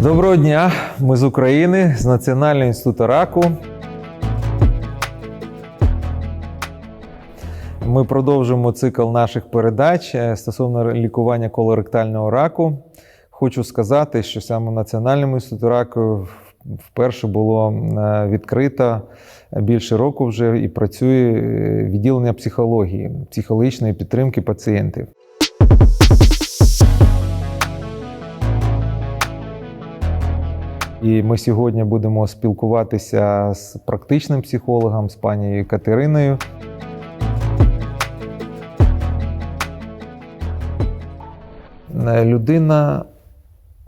Доброго дня! Ми з України, з Національного інституту раку. Ми продовжуємо цикл наших передач е, стосовно лікування колоректального раку. Хочу сказати, що саме Національному інституті раку вперше було е, відкрито більше року вже і працює е, відділення психології, психологічної підтримки пацієнтів. І ми сьогодні будемо спілкуватися з практичним психологом, з пані Катериною. Людина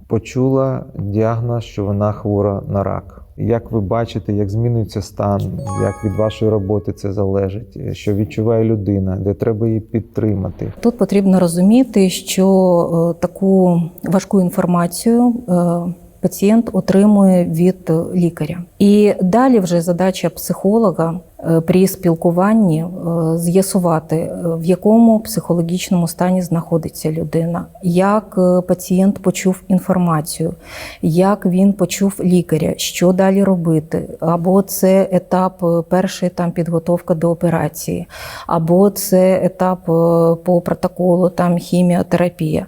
почула діагноз, що вона хвора на рак. Як ви бачите, як змінюється стан, як від вашої роботи це залежить, що відчуває людина, де треба її підтримати. Тут потрібно розуміти, що е, таку важку інформацію е, пацієнт отримує від лікаря. І далі вже задача психолога е, при спілкуванні е, з'ясувати, е, в якому психологічному стані знаходиться людина, як е, пацієнт почув інформацію, як він почув лікаря, що далі робити, або це етап, е, перший там підготовка до операції, або це етап е, по протоколу, там хіміотерапія.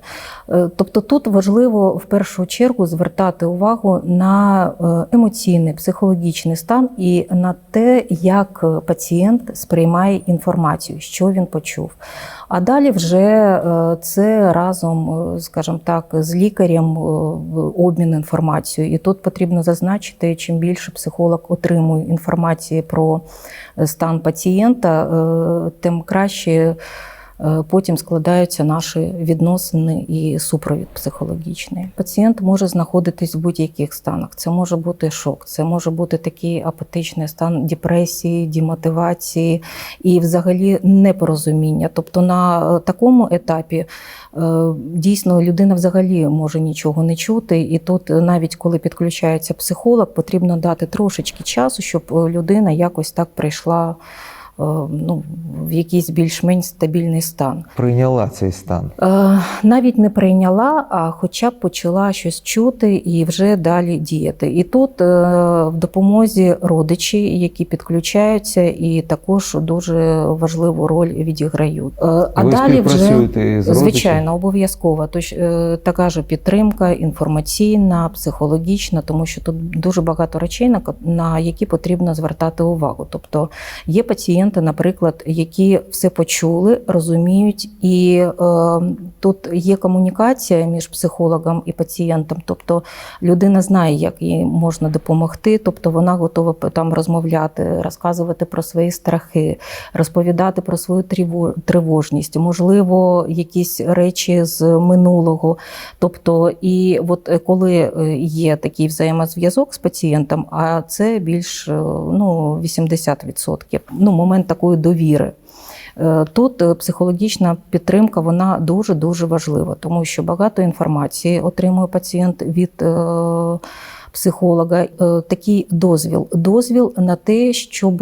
Е, Тобто тут важливо в першу чергу звертати увагу на е, емоційний, психологічний стан і на те, як пацієнт сприймає інформацію, що він почув. А далі вже е, це разом, е, скажімо так, з лікарем е, обмін інформацією. І тут потрібно зазначити, чим більше психолог отримує інформації про е, стан пацієнта, е, тим краще. Е, Потім складаються наші відносини і супровід психологічний. Пацієнт може знаходитись в будь-яких станах. Це може бути шок, це може бути такий апатичний стан депресії, демотивації і, взагалі, непорозуміння. Тобто на е, такому етапі е, дійсно людина взагалі може нічого не чути. І тут, навіть коли підключається психолог, потрібно дати трошечки часу, щоб людина якось так прийшла. Е, Ну, в якийсь більш-менш стабільний стан. Прийняла цей стан. Е, Навіть не прийняла, а хоча б почала щось чути і вже далі діяти. І тут е, в допомозі родичі, які підключаються, і також дуже важливу роль відіграють. А ви далі вже з звичайно обов'язково. Тож така ж підтримка інформаційна, психологічна, тому що тут дуже багато речей, на які потрібно звертати увагу. Тобто є пацієнти, наприклад, які все почули, розуміють, і е, тут є комунікація між психологом і пацієнтом. Тобто людина знає, як їй можна допомогти, тобто вона готова там розмовляти, розказувати про свої страхи, розповідати про свою тривожність, можливо, якісь речі з минулого. Тобто, і от е, коли е, є такий взаємозв'язок з пацієнтом, а це більш е, ну, 80%, ну, момент такої довіри. Е, Тут е, психологічна підтримка вона дуже дуже важлива, тому що багато інформації отримує пацієнт від е, психолога. Такий дозвіл, дозвіл на те, щоб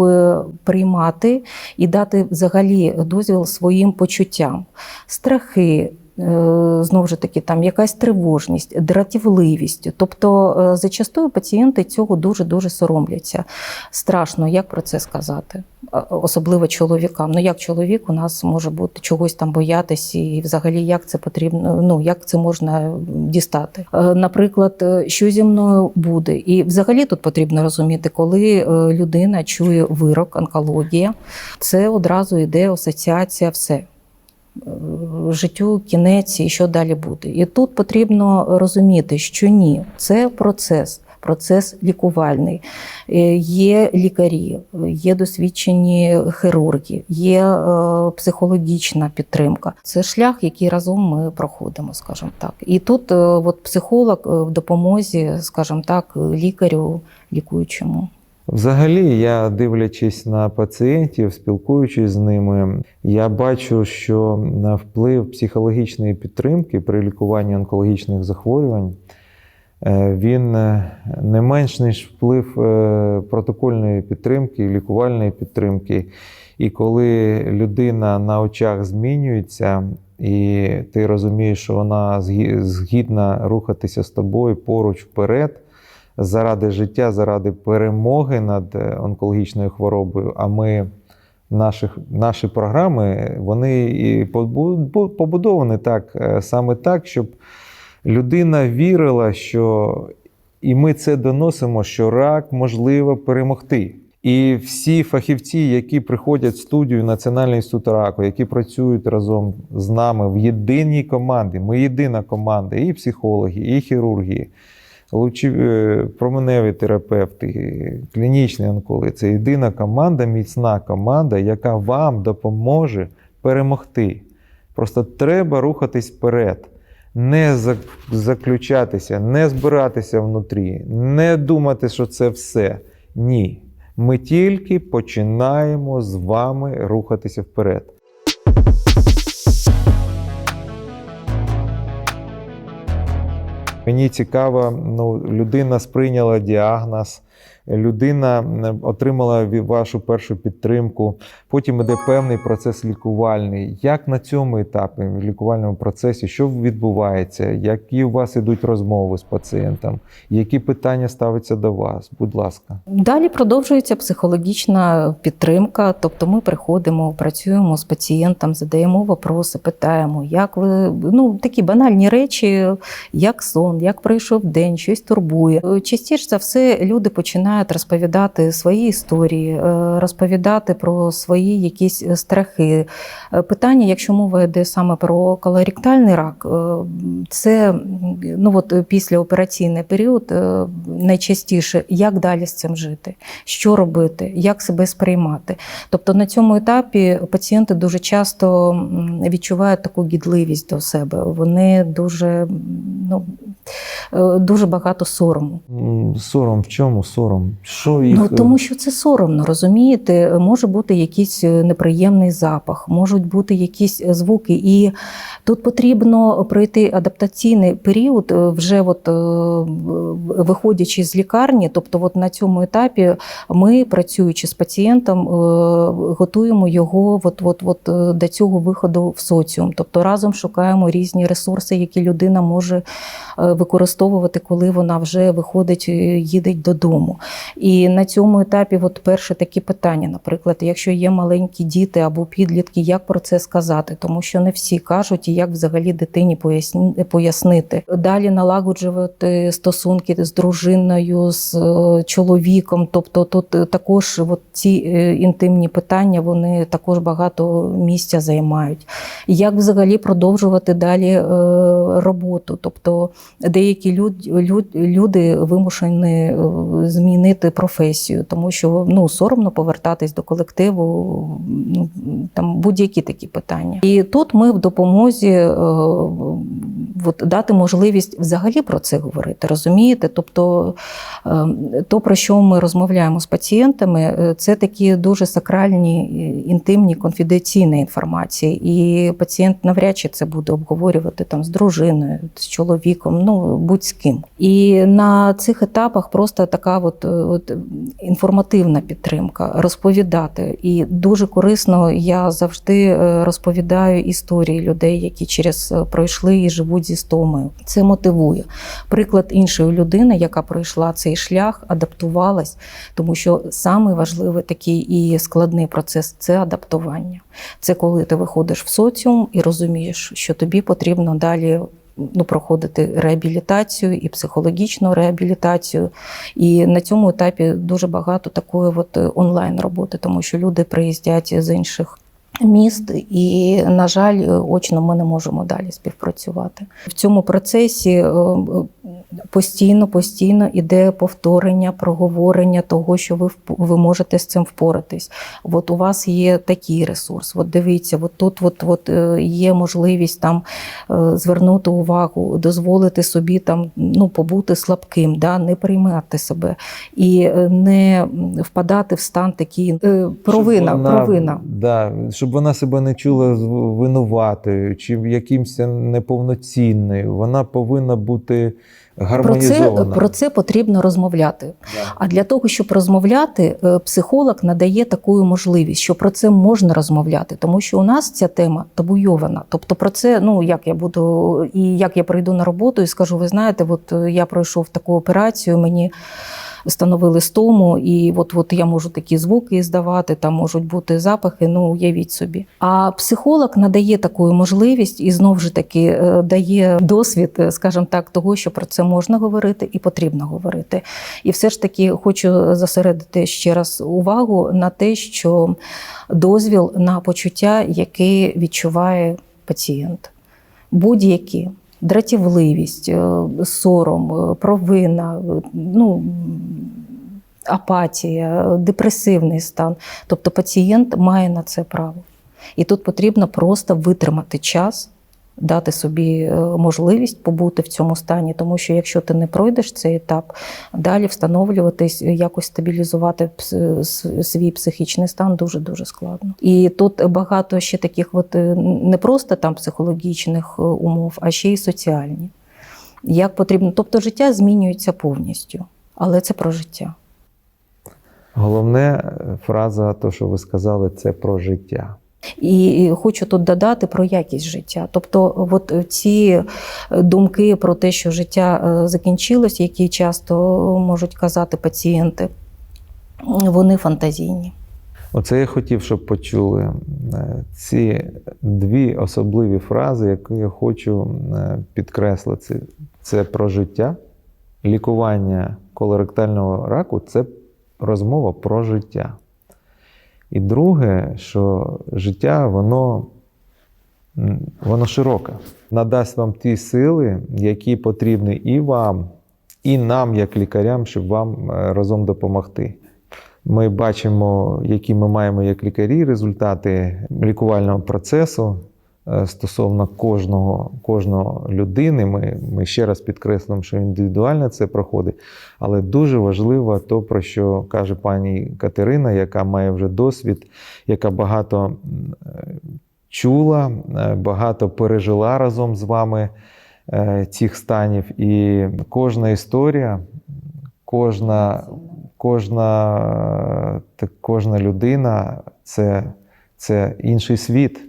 приймати і дати взагалі дозвіл своїм почуттям, страхи. Е, Знову ж таки, там якась тривожність, дратівливість. Тобто, е, зачастую пацієнти цього дуже дуже соромляться. Страшно, як про це сказати, особливо чоловікам. Ну як чоловік у нас може бути чогось там боятись, і взагалі як це потрібно, ну як це можна дістати. Е, Наприклад, що зі мною буде, і взагалі тут потрібно розуміти, коли людина чує вирок, онкологія, це одразу йде асоціація все. Е, Життю кінець і що далі буде. І тут потрібно розуміти, що ні, це процес, процес лікувальний. Е, Є лікарі, є досвідчені хірурги, є е, психологічна підтримка. Це шлях, який разом ми проходимо, скажімо так. І тут от психолог в допомозі, скажімо так, лікарю лікуючому. Взагалі, я дивлячись на пацієнтів, спілкуючись з ними, я бачу, що вплив психологічної підтримки при лікуванні онкологічних захворювань е, він е, не менш ніж вплив е, протокольної підтримки, лікувальної підтримки. І коли людина на очах змінюється, і ти розумієш, що вона згідна рухатися з тобою поруч вперед заради життя, заради перемоги над е, онкологічною хворобою. А ми наших, наші програми вони і побу- побудовані так, е, саме так, щоб людина вірила, що і ми це доносимо, що рак можливо перемогти. І всі фахівці, які приходять в студію Національного інституту раку, які працюють разом з нами в єдиній команді, ми єдина команда, і психологи, і хірурги, променеві терапевти, клінічні онкологи. Це єдина команда, міцна команда, яка вам допоможе перемогти. Просто треба рухатись вперед, не заключатися, не збиратися внутрі, не думати, що це все. Ні. Ми тільки починаємо з вами рухатися вперед. Мені цікаво, ну, людина сприйняла діагноз, людина отримала вашу першу підтримку. Потім іде певний процес лікувальний. Як на цьому етапі, в лікувальному процесі, що відбувається? Які у вас ідуть розмови з пацієнтом? Які питання ставляться до вас? Будь ласка. Далі продовжується психологічна підтримка. Тобто ми приходимо, працюємо з пацієнтом, задаємо вопроси, питаємо, як ви ну такі банальні речі, як сон, як пройшов день, щось турбує. Частіше за все люди починають розповідати свої історії, е, розповідати про свої якісь е, страхи. Е, Питання, якщо мова йде саме про колоректальний рак, це ну от післяопераційний період найчастіше, як далі з цим жити, що робити, як себе сприймати. Тобто на цьому етапі пацієнти дуже часто відчувають таку гідливість до себе. Вони дуже, ну, дуже багато сорому. Сором в чому сором? Що їх Ну, тому що це соромно, розумієте? Може бути якийсь е, неприємний запах, можуть бути якісь е, звуки. І тут потрібно пройти адаптаційний період, е, вже от, е, виходячи з лікарні. Тобто, от на цьому етапі ми, працюючи з пацієнтом, е, готуємо його от, от, от, е, до цього виходу в соціум. Тобто разом шукаємо різні ресурси, які людина може е, використовувати, коли вона вже виходить, е, їде додому. І на цьому етапі, от перше такі питання, наприклад, якщо є маленькі діти або підлітки, як про це сказати, тому що не всі кажуть, і як взагалі дитині пояснити. Далі налагоджувати стосунки з дружиною, з е, чоловіком. Тобто, тут е, також от ці е, інтимні питання вони також багато місця займають. Як взагалі продовжувати далі роботу? Тобто деякі люд, люд, люди вимушені е, змінити професію, тому що ну соромно повертатись до колективу, ну там будь-які такі питання. І тут ми в допомозі е, от, дати можливість взагалі про це говорити, розумієте? Тобто, е, то про що ми розмовляємо з пацієнтами, е, це такі дуже сакральні, е, інтимні, конфіденційні інформації, і пацієнт навряд чи це буде обговорювати там з дружиною, з чоловіком, ну будь з ким. І на цих етапах просто така от, от інформативна підтримка, розповідати. І дуже корисно я завжди е, розповідаю історії людей, які через е, пройшли і живуть зі стомою. Це мотивує. Приклад іншої людини, яка пройшла цей шлях, адаптувалась, тому що самий важливий такий і складний процес це адаптування. Це коли ти виходиш в соціум і розумієш, що тобі потрібно далі. Ну, проходити реабілітацію і психологічну реабілітацію. І на цьому етапі дуже багато такої от онлайн роботи, тому що люди приїздять з інших міст, і, на жаль, очно ми не можемо далі співпрацювати. В цьому процесі е, постійно, постійно іде повторення, проговорення того, що ви ви можете з цим впоратись. От у вас є такий ресурс. От дивіться, от тут от, от, е, є можливість там е, звернути увагу, дозволити собі там ну, побути слабким, да, не приймати себе і е, не впадати в стан такий провина. Щоб вона, провина. Да, щоб вона себе не чула винуватою чи якимось неповноцінною. Вона повинна бути Про це, про це потрібно розмовляти. А для того, щоб розмовляти, е, психолог надає таку можливість, що про це можна розмовляти, тому що у нас ця тема табуйована. Тобто про це, ну як я буду і як я прийду на роботу і скажу, ви знаєте, от е, я пройшов таку операцію, мені. Встановили стому, і от, от я можу такі звуки здавати, там можуть бути запахи, ну уявіть собі. А психолог надає таку можливість і знову ж таки е, дає досвід, е, скажімо так, того, що про це можна говорити і потрібно говорити. І все ж таки хочу зосередити ще раз увагу на те, що дозвіл на почуття, яке відчуває пацієнт, будь-які. Дратівливість, е, сором, е, провина, е, ну, апатія, депресивний стан. Тобто пацієнт має на це право. І тут потрібно просто витримати час, дати собі е, можливість побути в цьому стані, тому що якщо ти не пройдеш цей етап, далі встановлюватись, якось стабілізувати свій психічний стан дуже дуже складно. І тут багато ще таких, от е, не просто там психологічних е, умов, а ще й соціальні. Як потрібно, тобто життя змінюється повністю, але це про життя. Головне е, фраза, то, що ви сказали, це про життя. І хочу тут додати про якість життя. Тобто, от ці думки про те, що життя е, закінчилось, які часто можуть казати пацієнти, вони фантазійні. Оце я хотів, щоб почули е, ці дві особливі фрази, які я хочу е, підкреслити. Це про життя. Лікування колоректального раку це розмова про життя. І друге, що життя, воно, воно широке, надасть вам ті сили, які потрібні і вам, і нам, як лікарям, щоб вам е, разом допомогти. Ми бачимо, які ми маємо як лікарі результати лікувального процесу стосовно кожного, кожного людини. Ми, ми ще раз підкреслюємо, що індивідуально це проходить. Але дуже важливо то, про що каже пані Катерина, яка має вже досвід, яка багато е, чула, е, багато пережила разом з вами е, цих станів. І кожна історія, кожна, кожна, кожна людина це, це інший світ.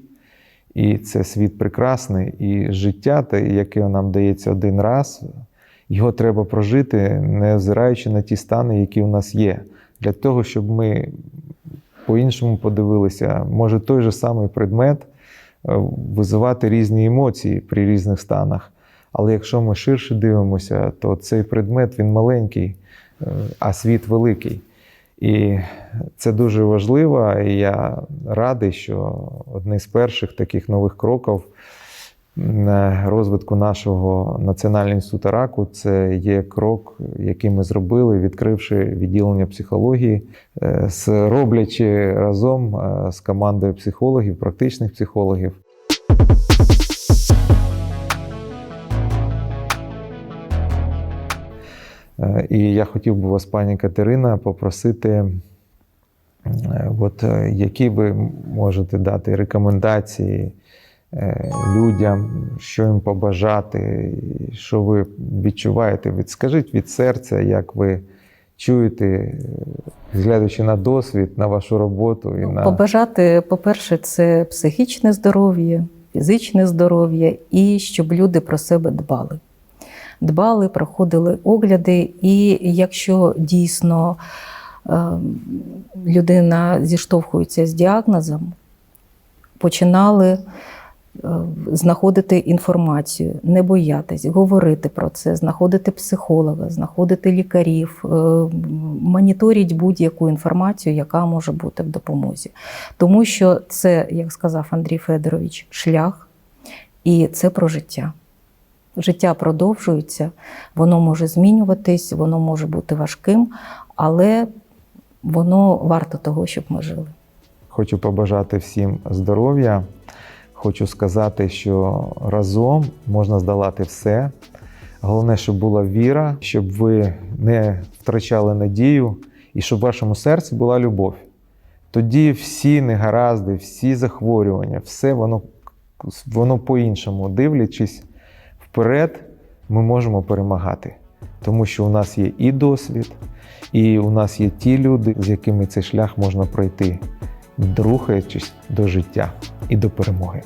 І це світ прекрасний, і життя, те, яке нам дається один раз, його треба прожити, не озираючи на ті стани, які у нас є. Для того, щоб ми по-іншому подивилися, може той же самий предмет е, визивати різні емоції при різних станах. Але якщо ми ширше дивимося, то цей предмет він маленький, е, а світ великий. І це дуже важливо. І я радий, що одне з перших таких нових кроків розвитку нашого Національного інституту раку це є крок, який ми зробили, відкривши відділення психології, е, роблячи разом е, з командою психологів, практичних психологів. І я хотів би вас, пані Катерина, попросити, е, от, е, які ви можете дати рекомендації е, людям, що їм побажати, що ви відчуваєте. Від- Скажіть від серця, як ви чуєте, е, на досвід, на вашу роботу і на Побажати, по-перше, це психічне здоров'я, фізичне здоров'я і щоб люди про себе дбали. Дбали, проходили огляди, і якщо дійсно е, людина зіштовхується з діагнозом, починали е, знаходити інформацію, не боятись, говорити про це, знаходити психолога, знаходити лікарів, е, моніторіть будь-яку інформацію, яка може бути в допомозі. Тому що це, як сказав Андрій Федорович, шлях, і це про життя. Життя продовжується, воно може змінюватись, воно може бути важким, але воно варто того, щоб ми жили. Хочу побажати всім здоров'я. Хочу сказати, що разом можна здолати все. Головне, щоб була віра, щоб ви не втрачали надію і щоб в вашому серці була любов. Тоді всі негаразди, всі захворювання, все воно, воно по-іншому, дивлячись вперед, ми можемо перемагати, тому що у нас є і досвід, і у нас є ті люди, з якими цей шлях можна пройти, рухаючись до життя і до перемоги.